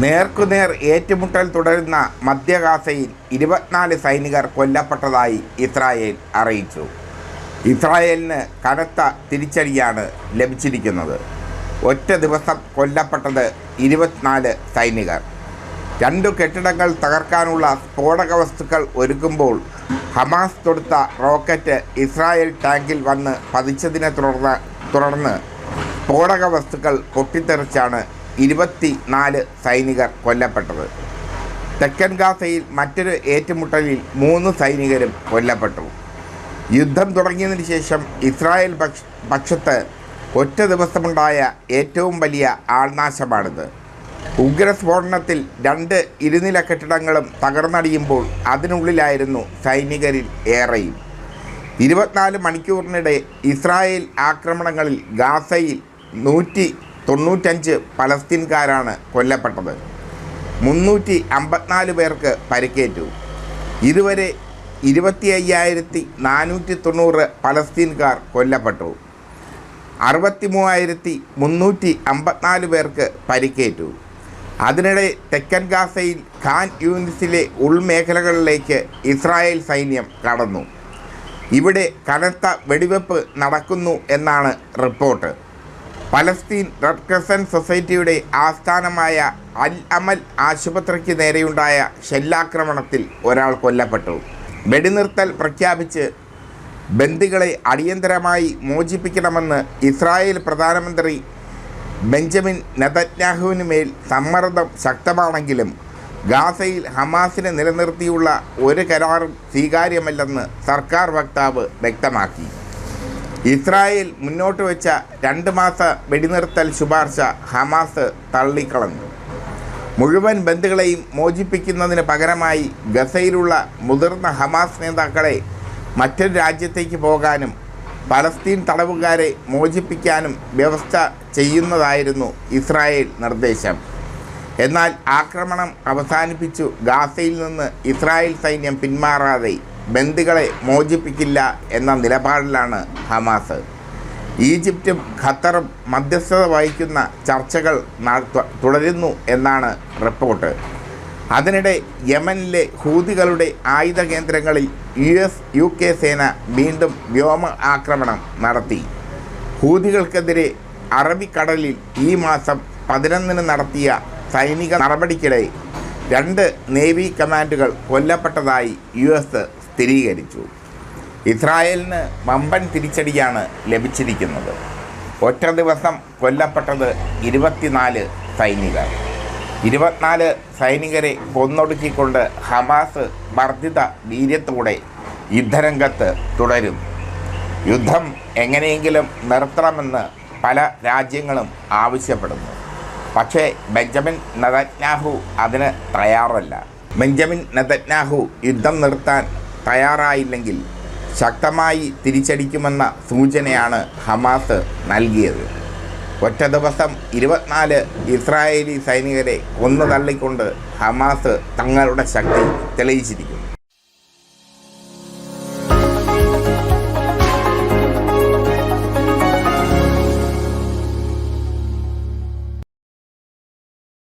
നേർക്കുനേർ ഏറ്റുമുട്ടൽ തുടരുന്ന മധ്യഗാസയിൽ ഇരുപത്തിനാല് സൈനികർ കൊല്ലപ്പെട്ടതായി ഇസ്രായേൽ അറിയിച്ചു. ഇസ്രായേലിന് കനത്ത തിരിച്ചടിയാണ് ലഭിച്ചിരിക്കുന്നത്. ഒറ്റ ദിവസം കൊല്ലപ്പെട്ടത് ഇരുപത്തിനാല് സൈനികർ. രണ്ടു കെട്ടിടങ്ങൾ തകർക്കാനുള്ള സ്ഫോടക വസ്തുക്കൾ ഒരുക്കുമ്പോൾ ഹമാസ് തൊടുത്ത റോക്കറ്റ് ഇസ്രായേൽ ടാങ്കിൽ വന്ന് പതിച്ചതിനെ തുടർന്ന് തുടർന്ന് സ്ഫോടക വസ്തുക്കൾ പൊട്ടിത്തെറിച്ചാണ് ഇരുപത്തി നാല് സൈനികർ കൊല്ലപ്പെട്ടത്. തെക്കൻ ഗാസയിൽ മറ്റൊരു ഏറ്റുമുട്ടലിൽ മൂന്ന് സൈനികരും കൊല്ലപ്പെട്ടു. യുദ്ധം തുടങ്ങിയതിന് ശേഷം ഇസ്രായേൽ പക്ഷ പക്ഷത്ത് ഒറ്റ ദിവസമുണ്ടായ ഏറ്റവും വലിയ ആൾനാശമാണിത്. ഉഗ്രസ്ഫോടനത്തിൽ രണ്ട് ഇരുനില കെട്ടിടങ്ങളും തകർന്നടിയുമ്പോൾ അതിനുള്ളിലായിരുന്നു സൈനികരിൽ ഏറെയും. ഇരുപത്തിനാല് മണിക്കൂറിനിടെ ഇസ്രായേൽ ആക്രമണങ്ങളിൽ ഗാസയിൽ നൂറ്റി തൊണ്ണൂറ്റഞ്ച് പലസ്തീൻകാരാണ് കൊല്ലപ്പെട്ടത്. മുന്നൂറ്റി അമ്പത്തിനാല് പേർക്ക് പരിക്കേറ്റു. ഇതുവരെ ഇരുപത്തി അയ്യായിരത്തി നാനൂറ്റി തൊണ്ണൂറ് പലസ്തീൻകാർ കൊല്ലപ്പെട്ടു. അറുപത്തി മൂവായിരത്തി മുന്നൂറ്റി അമ്പത്തിനാല് പേർക്ക് പരിക്കേറ്റു. അതിനിടെ തെക്കൻ ഗാസയിൽ ഖാൻ യൂണിസിലെ ഉൾമേഖലകളിലേക്ക് ഇസ്രായേൽ സൈന്യം കടന്നു. ഇവിടെ കനത്ത വെടിവെപ്പ് നടക്കുന്നു എന്നാണ് റിപ്പോർട്ട്. പലസ്തീൻ റെഡ് ക്രസന്റ് സൊസൈറ്റിയുടെ ആസ്ഥാനമായ അൽ അമൽ ആശുപത്രിക്ക് നേരെയുണ്ടായ ഷെല്ലാക്രമണത്തിൽ ഒരാൾ കൊല്ലപ്പെട്ടു. വെടിനിർത്തൽ പ്രഖ്യാപിച്ച് ബന്ദികളെ അടിയന്തരമായി മോചിപ്പിക്കണമെന്ന് ഇസ്രായേൽ പ്രധാനമന്ത്രി ബെഞ്ചമിൻ നെതന്യാഹുവിന് മേൽ സമ്മർദ്ദം ശക്തമാണെങ്കിലും ഗാസയിൽ ഹമാസിനെ നിലനിർത്തിയുള്ള ഒരു കരാറും സ്വീകാര്യമല്ലെന്ന് സർക്കാർ വക്താവ് വ്യക്തമാക്കി. ഇസ്രായേൽ മുന്നോട്ട് വെച്ച രണ്ട് മാസ വെടിനിർത്തൽ ശുപാർശ ഹമാസ് തള്ളിക്കളഞ്ഞു. മുഴുവൻ ബന്ധുക്കളെയും മോചിപ്പിക്കുന്നതിന് പകരമായി ഗസയിലുള്ള മുതിർന്ന ഹമാസ് നേതാക്കളെ മറ്റൊരു രാജ്യത്തേക്ക് പോകാനും പലസ്തീൻ തടവുകാരെ മോചിപ്പിക്കാനും വ്യവസ്ഥ ചെയ്യുന്നതായിരുന്നു ഇസ്രായേൽ നിർദ്ദേശം. എന്നാൽ ആക്രമണം അവസാനിപ്പിച്ചു ഗാസയിൽ നിന്ന് ഇസ്രായേൽ സൈന്യം പിന്മാറാതെ ബന്ദികളെ മോചിപ്പിക്കില്ല എന്ന നിലപാടിലാണ് ഹമാസ്. ഈജിപ്തും ഖത്തറും മധ്യസ്ഥത വഹിക്കുന്ന ചർച്ചകൾ തുടരുന്നു എന്നാണ് റിപ്പോർട്ട്. അതിനിടെ യമനിലെ ഹൂതികളുടെ ആയുധ കേന്ദ്രങ്ങളിൽ യു എസ് യു കെ സേന വീണ്ടും വ്യോമ ആക്രമണം നടത്തി. ഹൂതികൾക്കെതിരെ അറബിക്കടലിൽ ഈ മാസം പതിനൊന്നിന് നടത്തിയ സൈനിക നടപടിക്കിടെ രണ്ട് നേവി കമാൻഡുകൾ കൊല്ലപ്പെട്ടതായി യു എസ് സ്ഥിരീകരിച്ചു. ഇസ്രായേലിന് വമ്പൻ തിരിച്ചടിയാണ് ലഭിച്ചിരിക്കുന്നത്. ഒറ്റ ദിവസം കൊല്ലപ്പെട്ടത് ഇരുപത്തിനാല് സൈനികർ. ഇരുപത്തിനാല് സൈനികരെ കൊന്നൊടുക്കിക്കൊണ്ട് ഹമാസ് വർദ്ധിത വീര്യത്തോടെ യുദ്ധരംഗത്ത് തുടരും. യുദ്ധം എങ്ങനെയെങ്കിലും നിർത്തണമെന്ന് പല രാജ്യങ്ങളും ആവശ്യപ്പെടുന്നു. പക്ഷേ ബെഞ്ചമിൻ നെതന്യാഹു അതിന് തയ്യാറല്ല. ബെഞ്ചമിൻ നെതന്യാഹു യുദ്ധം നിർത്താൻ തയ്യാറായില്ലെങ്കിൽ ശക്തമായി തിരിച്ചടിക്കുമെന്ന സൂചനയാണ് ഹമാസ് നൽകിയത്. ഒറ്റ ദിവസം ഇരുപത്തിനാല് ഇസ്രായേലി സൈനികരെ കൊന്നു തള്ളിക്കൊണ്ട് ഹമാസ് തങ്ങളുടെ ശക്തി തെളിയിച്ചിരിക്കുന്നു.